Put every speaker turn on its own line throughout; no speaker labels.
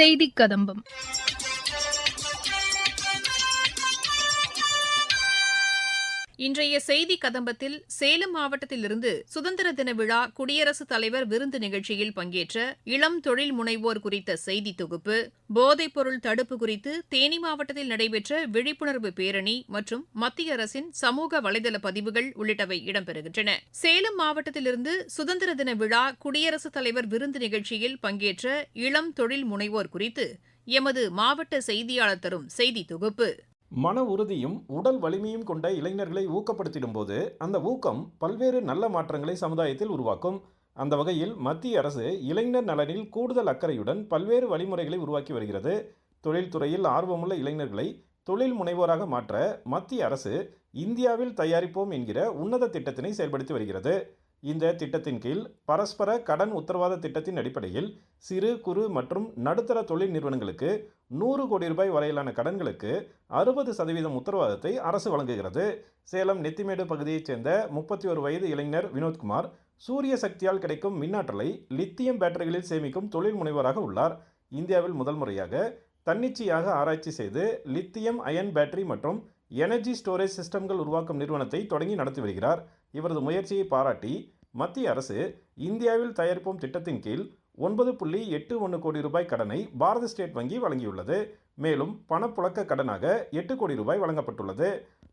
செய்தி கதம்பம்.
இன்றைய செய்தி கதம்பத்தில் சேலம் மாவட்டத்திலிருந்து சுதந்திர தின விழா குடியரசுத் தலைவர் விருந்து நிகழ்ச்சியில் பங்கேற்ற இளம் தொழில் முனைவோர் குறித்த செய்தி தொகுப்பு போதைப்பொருள் தடுப்பு குறித்து தேனி மாவட்டத்தில் நடைபெற்ற விழிப்புணர்வு பேரணி மற்றும் மத்திய அரசின் சமூக வலைதள பதிவுகள் உள்ளிட்டவை இடம்பெறுகின்றன. சேலம் மாவட்டத்திலிருந்து சுதந்திர தின விழா குடியரசுத் தலைவர் விருந்து நிகழ்ச்சியில் பங்கேற்ற இளம் தொழில் முனைவோர் குறித்து எமது மாவட்ட செய்தியாளர் தரும் செய்தி தொகுப்பு.
மன உறுதியும் உடல் வலிமையும் கொண்ட இளைஞர்களை ஊக்கப்படுத்திடும் போது அந்த ஊக்கம் பல்வேறு நல்ல மாற்றங்களை சமுதாயத்தில் உருவாக்கும். அந்த வகையில் மத்திய அரசு இளைஞர் நலனில் கூடுதல் அக்கறையுடன் பல்வேறு வழிமுறைகளை உருவாக்கி வருகிறது. தொழில்துறையில் ஆர்வமுள்ள இளைஞர்களை தொழில் முனைவோராக மாற்ற மத்திய அரசு இந்தியாவில் தயாரிப்போம் என்கிற உன்னத திட்டத்தினை செயல்படுத்தி வருகிறது. இந்த திட்டத்தின் கீழ் பரஸ்பர கடன் உத்தரவாத திட்டத்தின் அடிப்படையில் சிறு குறு மற்றும் நடுத்தர தொழில் நிறுவனங்களுக்கு நூறு கோடி ரூபாய் வரையிலான கடன்களுக்கு அறுபது சதவீதம் உத்தரவாதத்தை அரசு வழங்குகிறது. சேலம் நெத்திமேடு பகுதியைச் சேர்ந்த முப்பத்தி ஒரு வயது இளைஞர் வினோத்குமார் சூரிய சக்தியால் கிடைக்கும் மின்னாற்றலை லித்தியம் பேட்டரிகளில் சேமிக்கும் தொழில் முனைவராக உள்ளார். இந்தியாவில் முதல் முறையாக தன்னிச்சையாக ஆராய்ச்சி செய்து லித்தியம் அயன் பேட்டரி மற்றும் எனர்ஜி ஸ்டோரேஜ் சிஸ்டம்கள் உருவாக்கும் நிறுவனத்தை தொடங்கி நடத்தி வருகிறார். இவரது முயற்சியை பாராட்டி மத்திய அரசு இந்தியாவில் தயாரிப்போம் திட்டத்தின் கீழ் ஒன்பது புள்ளி எட்டு ஒன்று கோடி ரூபாய் கடனை பாரத ஸ்டேட் வங்கி வழங்கியுள்ளது. மேலும் பணப்புழக்க கடனாக எட்டு கோடி ரூபாய் வழங்கப்பட்டுள்ளது.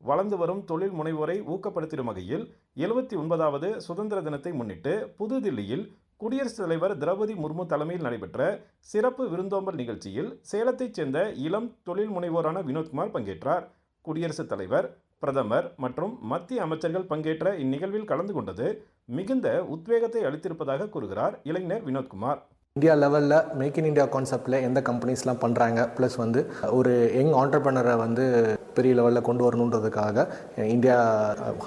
வளர்ந்து வரும் தொழில் முனைவோரை ஊக்கப்படுத்திடும் வகையில் எழுபத்தி ஒன்பதாவது சுதந்திர தினத்தை முன்னிட்டு புதுதில்லியில் குடியரசுத் தலைவர் திரௌபதி முர்மு தலைமையில் நடைபெற்ற சிறப்பு விருந்தோம்பல் நிகழ்ச்சியில் சேலத்தைச் சேர்ந்த இளம் தொழில் முனைவோரான வினோத்குமார் பங்கேற்றார். குடியரசுத் தலைவர் பிரதமர் மற்றும் மத்திய அமைச்சர்கள் பங்கேற்ற இந்நிகழ்வில் கலந்து கொண்டது மிகுந்த உத்வேகத்தை அளித்திருப்பதாக கூறுகிறார் இளைஞர் வினோத்குமார்.
இந்தியா லெவலில் மேக் இன் இந்தியா கான்செப்டில் எந்த கம்பெனிஸ்லாம் பண்ணுறாங்க ப்ளஸ் வந்து ஒரு யங் ஆண்டர்பனரை வந்து பெரிய லெவலில் கொண்டு வரணுன்றதுக்காக இந்தியா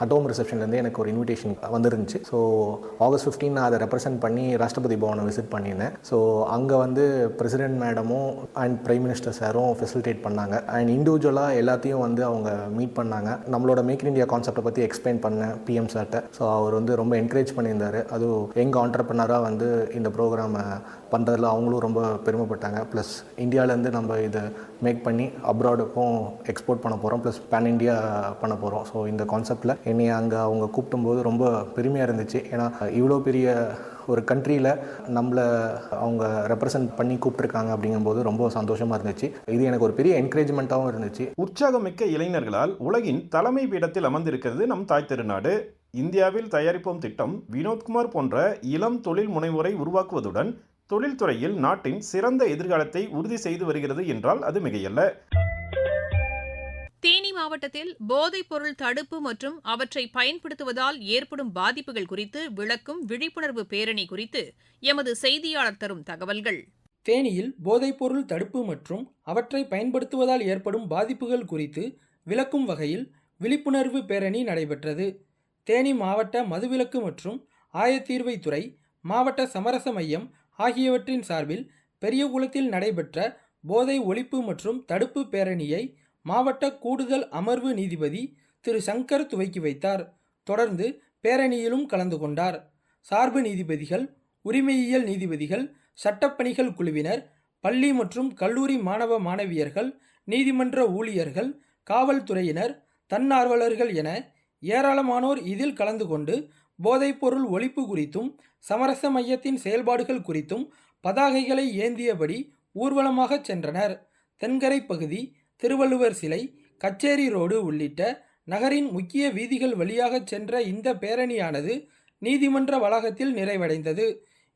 ஹட்டோம் ரிசப்ஷன்லேருந்து எனக்கு ஒரு இன்விடேஷன் வந்துருந்துச்சு. ஸோ ஆகஸ்ட் 15 நான் அதை ரெப்ரசென்ட் பண்ணி ராஷ்டிரபதி பவனை விசிட் பண்ணியிருந்தேன். ஸோ அங்கே வந்து பிரசிடென்ட் மேடமும் அண்ட் பிரைம் மினிஸ்டர் சாரும் ஃபெசிலிட்டேட் பண்ணாங்க. அண்ட் இண்டிவிஜுவலாக எல்லாத்தையும் வந்து அவங்க மீட் பண்ணாங்க. நம்மளோட மேக் இன் இந்தியா கான்செப்டை பற்றி எக்ஸ்பிளைன் பண்ணேன் பிஎம் சார்ட்ட ஸோ அவர் வந்து ரொம்ப என்கரேஜ் பண்ணியிருந்தார். அதுவும் யங் ஆண்டர்பனராக வந்து இந்த ப்ரோக்ராமை பண்ணுறதுல அவங்களும் ரொம்ப பெருமைப்பட்டாங்க. ப்ளஸ் இந்தியாவிலேருந்து நம்ம இதை மேக் பண்ணி அப்ராடுக்கும் எக்ஸ்போர்ட் பண்ண போகிறோம் ப்ளஸ் பேன் இந்தியா பண்ண போகிறோம் ஸோ இந்த கான்செப்டில் என்னை அங்கே அவங்க கூப்பிடும்போது ரொம்ப பெருமையாக இருந்துச்சு. ஏன்னா இவ்வளோ பெரிய ஒரு கண்ட்ரியில் நம்மளை அவங்க ரெப்ரசன்ட் பண்ணி கூப்பிட்ருக்காங்க அப்படிங்கும்போது ரொம்ப சந்தோஷமாக இருந்துச்சு. இது எனக்கு ஒரு பெரிய என்கரேஜ்மெண்ட்டாகவும் இருந்துச்சு.
உற்சாகமிக்க இளைஞர்களால் உலகின் தலைமை பீடத்தில் அமர்ந்திருக்கிறது நம் தாய் திருநாடு. இந்தியாவில் தயாரிப்போம் திட்டம் வினோத்குமார் போன்ற இளம் தொழில் முனைவோரை உருவாக்குவதுடன் தொழில்துறையில் நாட்டின் சிறந்த எதிர்காலத்தை உறுதி செய்து வருகிறது என்றால் அது மிகையல்ல.
தேனி மாவட்டத்தில் போதைப் பொருள் தடுப்பு மற்றும் அவற்றை பயன்படுத்துவதால் ஏற்படும் பாதிப்புகள் குறித்து விளக்கும் விழிப்புணர்வு பேரணி குறித்து எமது செய்தியாளர் தரும் தகவல்கள்.
தேனியில் போதைப்பொருள் தடுப்பு மற்றும் அவற்றை பயன்படுத்துவதால் ஏற்படும் பாதிப்புகள் குறித்து விளக்கும் வகையில் விழிப்புணர்வு பேரணி நடைபெற்றது. தேனி மாவட்ட மதுவிலக்கு மற்றும் ஆயத்தீர்வைத்துறை மாவட்ட சமரச மையம் ஆகியவற்றின் சார்பில் பெரியகுளத்தில் நடைபெற்ற போதை ஒழிப்பு மற்றும் தடுப்பு பேரணியை மாவட்ட கூடுதல் அமர்வு நீதிபதி திரு சங்கர் துவக்கி வைத்தார். தொடர்ந்து பேரணியிலும் கலந்து கொண்டார். சார்பு நீதிபதிகள் உரிமையியல் நீதிபதிகள் சட்டப்பணிகள் குழுவினர் பள்ளி மற்றும் கல்லூரி மாணவ மாணவியர்கள் நீதிமன்ற ஊழியர்கள் காவல்துறையினர் தன்னார்வலர்கள் என ஏராளமானோர் இதில் கலந்து கொண்டு போதைப்பொருள் ஒழிப்பு குறித்தும் சமரச மையத்தின் செயல்பாடுகள் குறித்தும் பதாகைகளை ஏந்தியபடி ஊர்வலமாகச் சென்றனர். தென்கரை பகுதி திருவள்ளுவர் சிலை கச்சேரி ரோடு உள்ளிட்ட நகரின் முக்கிய வீதிகள் வழியாக சென்ற இந்த பேரணியானது நீதிமன்ற வளாகத்தில் நிறைவடைந்தது.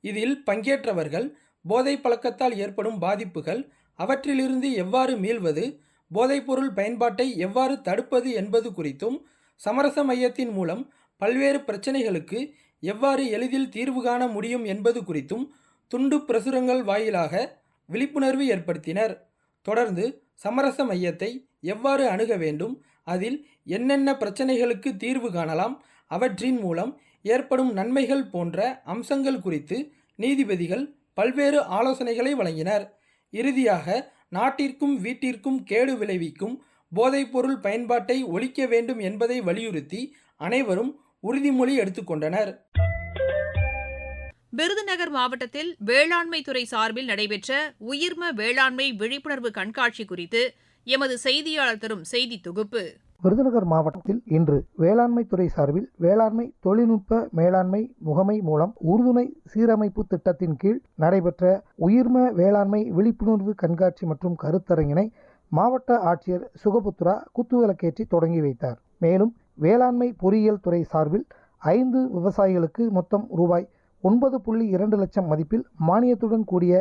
இதில் பங்கேற்றவர்கள் போதை பழக்கத்தால் ஏற்படும் பாதிப்புகள் அவற்றிலிருந்து எவ்வாறு மீள்வது போதைப்பொருள் பயன்பாட்டை எவ்வாறு தடுப்பது என்பது குறித்தும் சமரச மையத்தின் மூலம் பல்வேறு பிரச்சனைகளுக்கு எவ்வாறு எளிதில் தீர்வு காண முடியும் என்பது குறித்தும் துண்டு பிரசுரங்கள் வாயிலாக விழிப்புணர்வு ஏற்படுத்தினர். தொடர்ந்து சமரச மையத்தை எவ்வாறு அணுக வேண்டும் அதில் என்னென்ன பிரச்சனைகளுக்கு தீர்வு காணலாம் அவற்றின் மூலம் ஏற்படும் நன்மைகள் போன்ற அம்சங்கள் குறித்து நீதிபதிகள் பல்வேறு ஆலோசனைகளை வழங்கினர். இறுதியாக நாட்டிற்கும் வீட்டிற்கும் கேடு விளைவிக்கும் போதைப்பொருள் பயன்பாட்டை ஒழிக்க வேண்டும் என்பதை வலியுறுத்தி அனைவரும் உறுதிமொழி எடுத்துக்கொண்டனர்.
விருதுநகர் மாவட்டத்தில் வேளாண்மை துறை சார்பில் நடைபெற்ற உயிர்ம வேளாண்மை விழிப்புணர்வு கண்காட்சி குறித்து எமது செய்தியாளர் தரும் செய்தி தொகுப்பு.
விருதுநகர் மாவட்டத்தில் இன்று வேளாண்மை துறை சார்பில் வேளாண்மை தொழில்நுட்ப மேலாண்மை முகமை மூலம் உறுதுணை சீரமைப்பு திட்டத்தின் கீழ் நடைபெற்ற உயிர்ம வேளாண்மை விழிப்புணர்வு கண்காட்சி மற்றும் கருத்தரங்கினை மாவட்ட ஆட்சியர் சுகபுத்ரா குத்துவிளக்கேற்றி தொடங்கி வைத்தார். மேலும் வேளாண்மை பொறியியல் துறை சார்பில் ஐந்து விவசாயிகளுக்கு மொத்தம் ரூபாய் ஒன்பது புள்ளி இரண்டு லட்சம் மதிப்பில் மானியத்துடன் கூடிய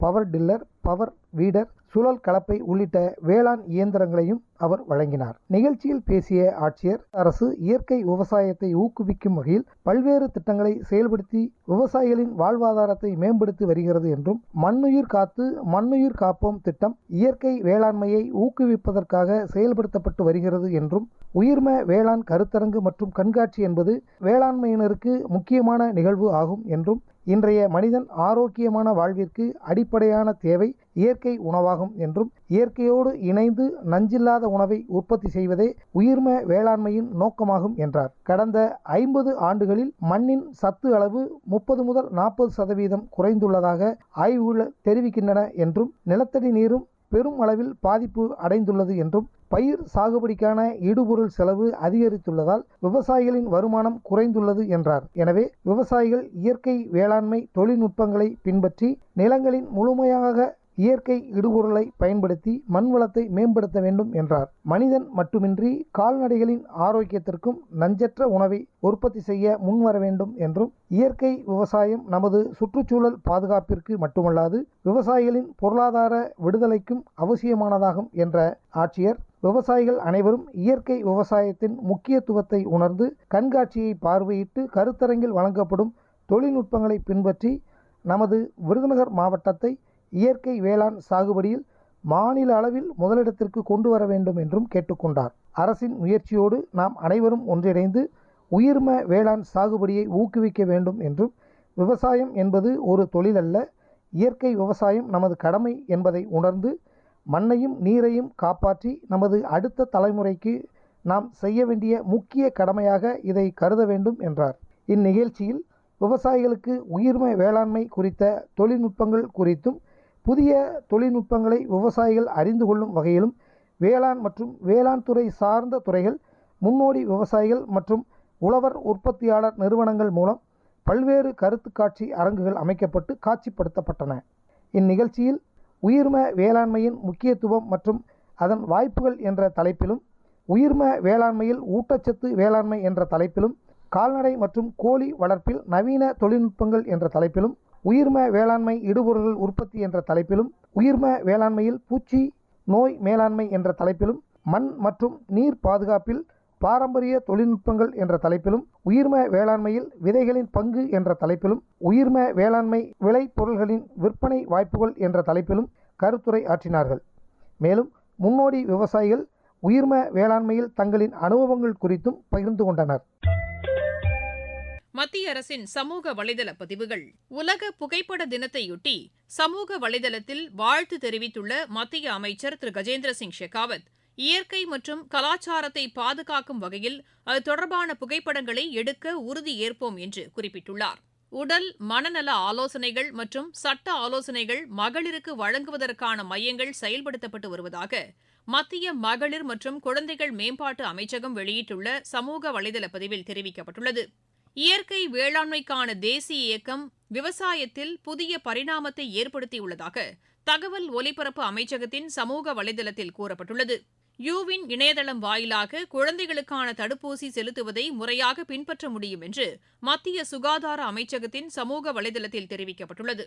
பவர் டில்லர் பவர் வீடர் சுழல் கலப்பை உள்ளிட்ட வேளாண் இயந்திரங்களையும் அவர் வழங்கினார். நிகழ்ச்சியில் பேசிய ஆட்சியர் அரசு இயற்கை விவசாயத்தை ஊக்குவிக்கும் வகையில் பல்வேறு திட்டங்களை செயல்படுத்தி விவசாயிகளின் வாழ்வாதாரத்தை மேம்படுத்தி வருகிறது என்றும் மண்ணுயிர் காத்து மண்ணுயிர் காப்போம் திட்டம் இயற்கை வேளாண்மையை ஊக்குவிப்பதற்காக செயல்படுத்தப்பட்டு வருகிறது என்றும் உயிர்ம வேளாண் கருத்தரங்கு மற்றும் கண்காட்சி என்பது வேளாண்மையினருக்கு முக்கியமான நிகழ்வு ஆகும் என்றும் இன்றைய மனிதன் ஆரோக்கியமான வாழ்விற்கு அடிப்படையான தேவை இயற்கை உணவாகும் என்றும் இயற்கையோடு இணைந்து நஞ்சில்லாத உணவை உற்பத்தி செய்வதே உயிர்ம வேளாண்மையின் நோக்கமாகும் என்றார். கடந்த ஐம்பது ஆண்டுகளில் மண்ணின் சத்து அளவு முப்பது முதல் நாற்பது சதவீதம் குறைந்துள்ளதாக ஆய்வுகள் தெரிவிக்கின்றன என்றும் நிலத்தடி நீரும் பெரும் அளவில் பாதிப்பு அடைந்துள்ளது என்றும் பயிர் சாகுபடிக்கான இடுபொருள் செலவு அதிகரித்துள்ளதால் விவசாயிகளின் வருமானம் குறைந்துள்ளது என்றார். எனவே விவசாயிகள் இயற்கை வேளாண்மை தொழில்நுட்பங்களை பின்பற்றி நிலங்களின் முழுமையாக இயற்கை இடுபொருளை பயன்படுத்தி மண் வளத்தை மேம்படுத்த வேண்டும் என்றார். மனிதன் மட்டுமின்றி கால்நடைகளின் ஆரோக்கியத்திற்கும் நஞ்சற்ற உணவை உற்பத்தி செய்ய முன்வர வேண்டும் என்றும் இயற்கை விவசாயம் நமது சுற்றுச்சூழல் பாதுகாப்பிற்கு மட்டுமல்லாது விவசாயிகளின் பொருளாதார விடுதலைக்கும் அவசியமானதாகும் என்ற ஆட்சியர் விவசாயிகள் அனைவரும் இயற்கை விவசாயத்தின் முக்கியத்துவத்தை உணர்ந்து கண்காட்சியை பார்வையிட்டு கருத்தரங்கில் வழங்கப்படும் தொழில்நுட்பங்களை பின்பற்றி நமது விருதுநகர் மாவட்டத்தை இயற்கை வேளாண் சாகுபடியில் மாநில அளவில் முதலிடத்திற்கு கொண்டு வர வேண்டும் என்றும் கேட்டுக்கொண்டார். அரசின் முயற்சியோடு நாம் அனைவரும் ஒன்றிணைந்து உயிர்ம வேளாண் சாகுபடியை ஊக்குவிக்க வேண்டும் என்றும் விவசாயம் என்பது ஒரு தொழில் அல்ல இயற்கை விவசாயம் நமது கடமை என்பதை உணர்ந்து மண்ணையும் நீரையும் காப்பாற்றி நமது அடுத்த தலைமுறைக்கு நாம் செய்ய வேண்டிய முக்கிய கடமையாக இதை கருத வேண்டும் என்றார். இந்நிகழ்ச்சியில் விவசாயிகளுக்கு உயிர்ம வேளாண்மை குறித்த தொழில்நுட்பங்கள் குறித்தும் புதிய தொழில்நுட்பங்களை விவசாயிகள் அறிந்து கொள்ளும் வகையிலும் வேளாண் மற்றும் வேளாண் துறை சார்ந்த துறைகள் முன்னோடி விவசாயிகள் மற்றும் உழவர் உற்பத்தியாளர் நிறுவனங்கள் மூலம் பல்வேறு கருத்து காட்சி அரங்குகள் அமைக்கப்பட்டு காட்சிப்படுத்தப்பட்டன. இந்நிகழ்ச்சியில் உயிர்ம வேளாண்மையின் முக்கியத்துவம் மற்றும் அதன் வாய்ப்புகள் என்ற தலைப்பிலும் உயிர்ம வேளாண்மையில் ஊட்டச்சத்து வேளாண்மை என்ற தலைப்பிலும் கால்நடை மற்றும் கோழி வளர்ப்பில் நவீன தொழில்நுட்பங்கள் என்ற தலைப்பிலும் உயிர்ம வேளாண்மை இடுபொருள் உற்பத்தி என்ற தலைப்பிலும் உயிர்ம வேளாண்மையில் பூச்சி நோய் மேலாண்மை என்ற தலைப்பிலும் மண் மற்றும் நீர் பாதுகாப்பில் பாரம்பரிய தொழில்நுட்பங்கள் என்ற தலைப்பிலும் உயிர்ம வேளாண்மையில் விதைகளின் பங்கு என்ற தலைப்பிலும் உயிர்ம வேளாண்மை விளை பொருள்களின் விற்பனை வாய்ப்புகள் என்ற தலைப்பிலும் கருத்துரை ஆற்றினார்கள். மேலும் முன்னோடி விவசாயிகள் உயிர்ம வேளாண்மையில் தங்களின் அனுபவங்கள் குறித்தும் பகிர்ந்து கொண்டனர்.
மத்திய அரசின் சமூக வலைதள பதிவுகள். உலக புகைப்பட தினத்தையொட்டி சமூக வலைதளத்தில் வாழ்த்து தெரிவித்துள்ள மத்திய அமைச்சர் திரு. கஜேந்திர சிங் ஷெகாவத் இயற்கை மற்றும் கலாச்சாரத்தை பாதுகாக்கும் வகையில் அது தொடர்பான புகைப்படங்களை எடுக்க உறுதி ஏற்போம் என்று குறிப்பிட்டுள்ளார். உடல் மனநல ஆலோசனைகள் மற்றும் சட்ட ஆலோசனைகள் மகளிருக்கு வழங்குவதற்கான மையங்கள் செயல்படுத்தப்பட்டு வருவதாக மத்திய மகளிர் மற்றும் குழந்தைகள் மேம்பாட்டு அமைச்சகம் வெளியிட்டுள்ள சமூக வலைதள பதிவில் தெரிவிக்கப்பட்டுள்ளது. இயற்கை வேளாண்மைக்கான தேசிய இயக்கம் விவசாயத்தில் புதிய பரிணாமத்தை ஏற்படுத்தியுள்ளதாக தகவல் ஒலிபரப்பு அமைச்சகத்தின் சமூக வலைதளத்தில் கூறப்பட்டுள்ளது. யூவின் இணையதளம் வாயிலாக குழந்தைகளுக்கான தடுப்பூசி செலுத்துவதை முறையாக பின்பற்ற முடியும் என்று மத்திய சுகாதார அமைச்சகத்தின் சமூக வலைதளத்தில் தெரிவிக்கப்பட்டுள்ளது.